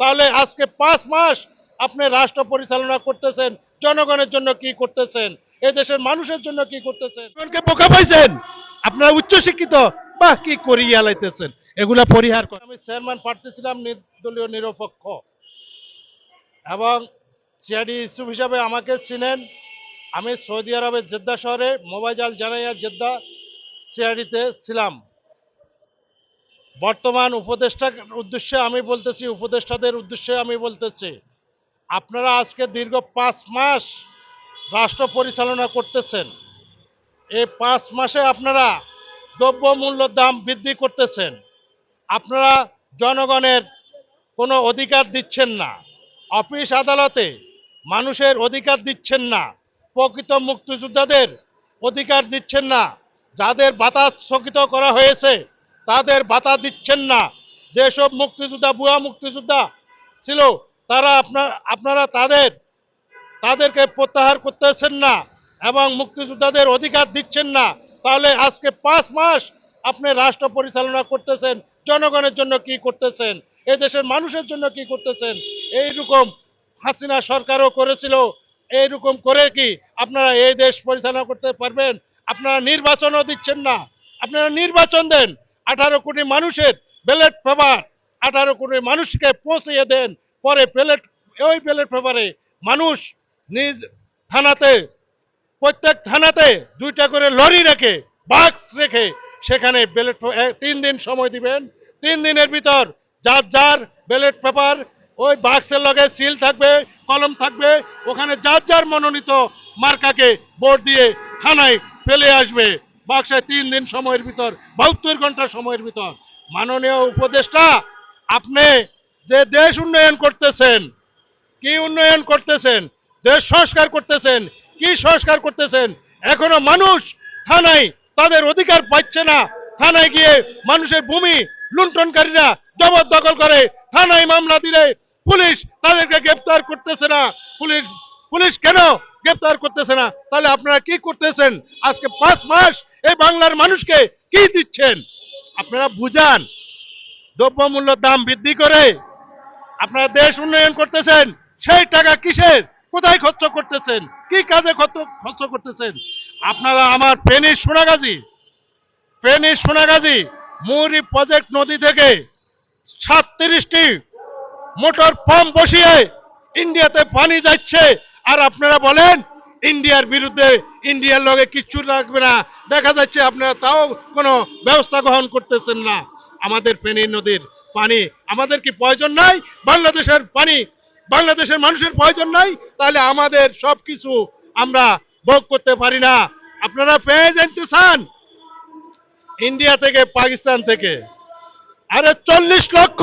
তাহলে আজকে পাঁচ মাস আপনি রাষ্ট্র পরিচালনা করতেছেন জনগণের জন্য কি করতেছেন এ দেশের মানুষের জন্য কি করতেছেন? বোকা পাইছেন। আপনারা উচ্চশিক্ষিত বাহ কি করিয়া লাইতেছেন এগুলা পরিহার করেন আমি চেয়ারম্যান প্রার্থী ছিলাম নির্দলীয় নিরপেক্ষ। এবং সিআইডি ইস্যুপ হিসাবে আমাকে চিনেন। আমি সৌদি আরবের জেদ্দা শহরে মোবাইজাল জানাইয়া জেদ্দা সিআইডিতে ছিলাম। বর্তমান উপদেষ্টার উদ্দেশ্যে আমি বলতেছি, উপদেষ্টাদের উদ্দেশ্যে আমি বলতেছি, আপনারা আজকে দীর্ঘ পাঁচ মাস রাষ্ট্র পরিচালনা করতেছেন। এই পাঁচ মাসে আপনারা দ্রব্যমূল্য দাম বৃদ্ধি করতেছেন। আপনারা জনগণের কোনো অধিকার দিচ্ছেন না। অফিস আদালতে মানুষের অধিকার দিচ্ছেন না। প্রকৃত মুক্তিযোদ্ধাদের অধিকার দিচ্ছেন না। যাদের বাতাস স্থগিত করা হয়েছে তাদের বাতা দিচ্ছেন না। যেসব মুক্তিযোদ্ধা, বুয়া মুক্তিযোদ্ধা ছিল, তারা আপনার, আপনারা তাদের, তাদেরকে প্রত্যাহার করতেছেন না এবং মুক্তিযোদ্ধাদের অধিকার দিচ্ছেন না। তাহলে আজকে পাঁচ মাস আপনি রাষ্ট্র পরিচালনা করতেছেন, জনগণের জন্য কি করতেছেন এই দেশের মানুষের জন্য কি করতেছেন, এইরকম হাসিনা সরকারও করেছিল, এইরকম করে কি আপনারা এই দেশ পরিচালনা করতে পারবেন? আপনারা নির্বাচনও দিচ্ছেন না। আপনারা নির্বাচন দেন আঠারো কোটি মানুষের ব্যালট পেপার, আঠারো কোটি মানুষকে পৌঁছিয়ে দেন। পরে ব্যালট, ওই ব্যালট পেপারে মানুষ নিজ থানাতে, প্রত্যেক থানাতে দুইটা করে লরি রেখে, বাক্স রেখে সেখানে ব্যালট তিন দিন সময় দিবেন। তিন দিনের ভিতর যার যার ব্যালট পেপার, ওই বাক্সের লগে সিল থাকবে, কলম থাকবে, ওখানে যার যার মনোনীত মার্কাকে ভোট দিয়ে থানায় ফেলে আসবে। বাক্সে তিন দিন সময়ের ভিতর, বাহাত্তর ঘণ্টা সময়ের ভিতর। মাননীয় উপদেষ্টা, আপনি যে দেশ উন্নয়ন করতেছেন, কি উন্নয়ন করতেছেন, দেশ সংস্কার করতেছেন, কি সংস্কার করতেছেন, এখনও মানুষ থানায় তাদের অধিকার পাচ্ছে না। থানায় গিয়ে মানুষের ভূমি লুণ্ঠনকারীরা জবরদখল করে, থানায় মামলা দিলে পুলিশ তাদেরকে গ্রেপ্তার করতেছে না। পুলিশ পুলিশ কেন গ্রেপ্তার করতেছে না, তাহলে আপনারা কি করতেছেন? আজকে পাঁচ মাস এই বাংলার মানুষকে কি দিচ্ছেন? আপনারা বুঝান। দ্রব্যমূল্য দাম বৃদ্ধি করে আপনারা দেশ উন্নয়ন করতেছেন, সেই টাকা কিসের? কোথায় খরচ করতেছেন? কি কাজে খরচ করতেছেন? আপনারা আমার ফেনী সোনাগাজী ফেনী সোনাগাজী মুহুরী প্রজেক্ট নদী থেকে সাতত্রিশটি মোটর পাম্প বসিয়ে ইন্ডিয়াতে পানি যাচ্ছে। আর আপনারা বলেন, ইন্ডিয়ার বিরুদ্ধে ইন্ডিয়ার লগে কিচ্ছু রাখবে না। দেখা যাচ্ছে আপনারা তাও কোনো ব্যবস্থা গ্রহণ করতেছেন না। আমাদের ফেনী নদীর পানি, আমাদের কি প্রয়োজন নাই? বাংলাদেশের পানি, বাংলাদেশের মানুষের প্রয়োজন নাই? তাহলে আমাদের সব কিছু আমরা ভোগ করতে পারি না। আপনারা পেয়ে জানতে চান। ইন্ডিয়া থেকে, পাকিস্তান থেকে। আরে চল্লিশ লক্ষ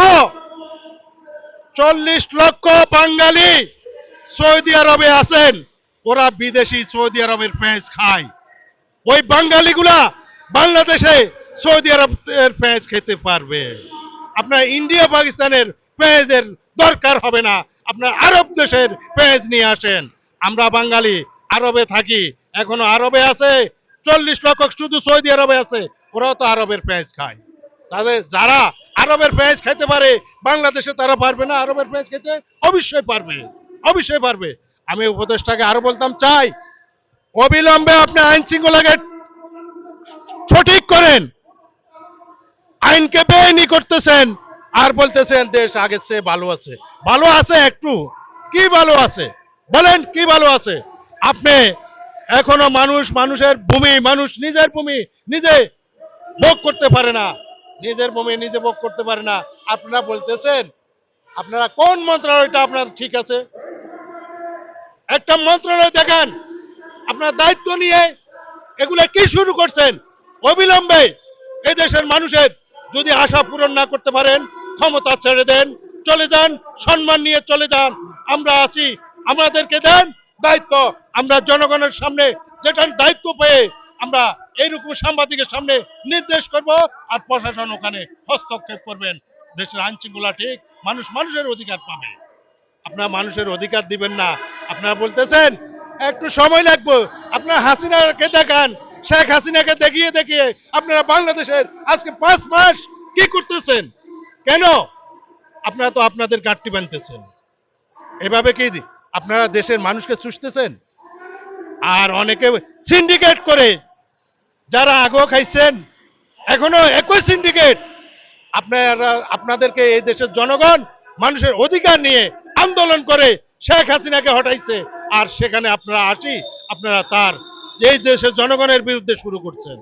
চল্লিশ লক্ষ বাঙালি সৌদি আরবে আছেন, ওরা বিদেশি সৌদি আরবের পেঁয়াজ খায়। ওই বাঙালিগুলা বাংলাদেশে সৌদি আরবের পেঁয়াজ খেতে পারবে। আপনার ইন্ডিয়া, পাকিস্তানের পেঁয়াজের দরকার হবে না। আপনার আরব দেশের পেঁয়াজ নিয়ে আসেন। আমরা বাঙালি, আরবে থাকি, এখনও আরবে আছে, চল্লিশ লক্ষ শুধু সৌদি আরবে আছে, ওরাও তো আরবের পেঁয়াজ খায়। তাদের যারা আরবের পেঁয়াজ খেতে পারে, বাংলাদেশে তারা পারবে না আরবের পেঁয়াজ খেতে? অবশ্যই পারবে। অবশ্যই পারবে। আমি উপদেশটাকে আরও বলতাম, চাই। অবিলম্বে আপনি আইন শৃঙ্খলাকে সঠিক করেন। আইনকে বেআইনি করতেছেন আর বলতেছেন, দেশ আগের চেয়ে ভালো আছে। ভালো আছে একটু। কি ভালো আছে? বলেন, কি ভালো আছে? আপনি এখনও মানুষ, মানুষের ভূমি, মানুষ নিজের ভূমি নিজে ভোগ করতে পারে না। নিজের ভূমি নিজে ভোগ করতে পারে না। আপনারা বলতেছেন, আপনারা কোন মন্ত্রণালয়টা আপনার ঠিক আছে? একটা মন্ত্রণালয় দেখান। আপনার দায়িত্ব নিয়ে এগুলা কি শুরু করছেন? অবিলম্বে এই দেশের মানুষের যদি আশা পূরণ না করতে পারেন, ক্ষমতা ছেড়ে দেন, চলে যান, সম্মান নিয়ে চলে যান। আমরা আছি, আমাদেরকে দেন দায়িত্ব। আমরা জনগণের সামনে যেটা দায়িত্ব পেয়ে আমরা এইরকম সাংবাদিকের সামনে নির্দেশ করব আর প্রশাসন ওখানে হস্তক্ষেপ করবেন। দেশের আইন শৃঙ্খলা ঠিক, মানুষ মানুষের অধিকার পাবে। আপনারা মানুষের অধিকার দিবেন না। আপনারা বলতেছেন, একটু সময় লাগবে। আপনারা হাসিনাকে দেখান। শেখ হাসিনাকে দেখিয়ে দেখিয়ে আপনারা বাংলাদেশের আজকে পাঁচ মাস কি করতেছেন? কেন? আপনারা তো আপনাদের গাঠটি বানতেছেন এভাবে কি আপনারা দেশের মানুষকে চুষতেছেন? আর অনেকে সিন্ডিকেট করে, যারা আগেও খাইছেন, এখনও একই সিন্ডিকেট আপনারা, আপনাদেরকে এই দেশের জনগণ মানুষের অধিকার নিয়ে আন্দোলন করে শেখ হাসিনাকে হটাইছে। আর সেখানে আপনারা আসি, আপনারা তার এই দেশের জনগণের বিরুদ্ধে শুরু করছেন।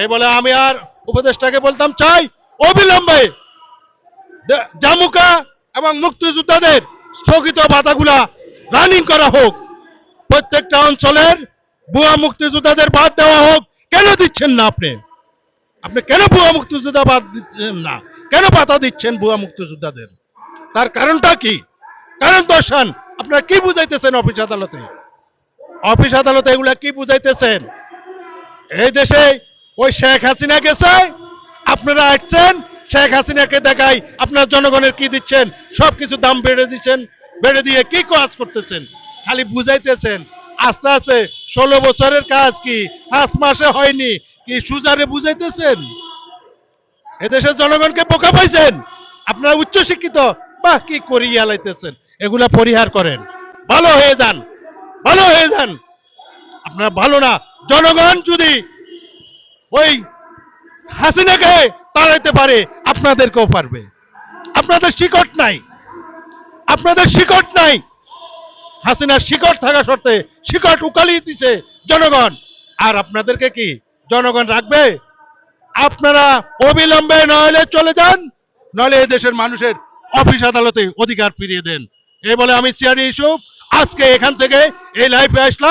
এই বলে আমি আর উপদেষ্টাকে বলতাম, চাই অবিলম্বে জামুকা এবং মুক্তিযোদ্ধাদের স্থগিত ভাতাগুলা রানিং করা হোক। প্রত্যেকটা অঞ্চলের ভুয়া মুক্তিযোদ্ধাদের বাদ দেওয়া হোক। কেন দিচ্ছেন না আপনি? আপনি কেন ভুয়া মুক্তিযোদ্ধা বাদ দিচ্ছেন না? কেন পাতা দিচ্ছেন ভুয়া মুক্তিযোদ্ধাদের? তার কারণটা কি? কারণ দর্শন, আপনারা কি বুঝাইতেছেন অফিস আদালতে? অফিস আদালতে এগুলা কি বুঝাইতেছেন? এই দেশে ওই শেখ হাসিনা গেছে, আপনারা আসছেন, শেখ হাসিনাকে দেখাই আপনার জনগণের কি দিচ্ছেন, সবকিছু দাম বেড়ে দিচ্ছেন, বেড়ে দিয়ে কি কাজ করতেছেন? খালি বুঝাইতেছেন, আস্তে আস্তে ষোলো বছরের কাজ কি, পাঁচ মাসে হয়নি, কি সুজারে বুঝাইতেছেন? এদেশের জনগণকে বোকা পাইছেন? আপনারা উচ্চ শিক্ষিত বাহ কি করিয়া লাইতেছেন। এগুলা পরিহার করেন। ভালো হয়ে যান। ভালো হয়ে যান। আপনারা ভালো না। জনগণ যদি ওই হাসিনাকে তাড়াইতে পারে, আপনাদেরকেও পারবে। আপনাদের শিকট নাই। আপনাদের শিকট নাই। হাসিনার শিকট থাকা সত্ত্বে শিকট উকালি দিছে জনগণ। আর আপনাদেরকে কি জনগণ রাখবে? আপনারা অবিলম্বে নইলে চলে যান, নইলে দেশের মানুষের অফিস আদালতে অধিকার ফিরিয়ে দেন। এই বলে আমি সিয়ারি ইস্যু আজকে এখান থেকে এই লাইফে আসলাম।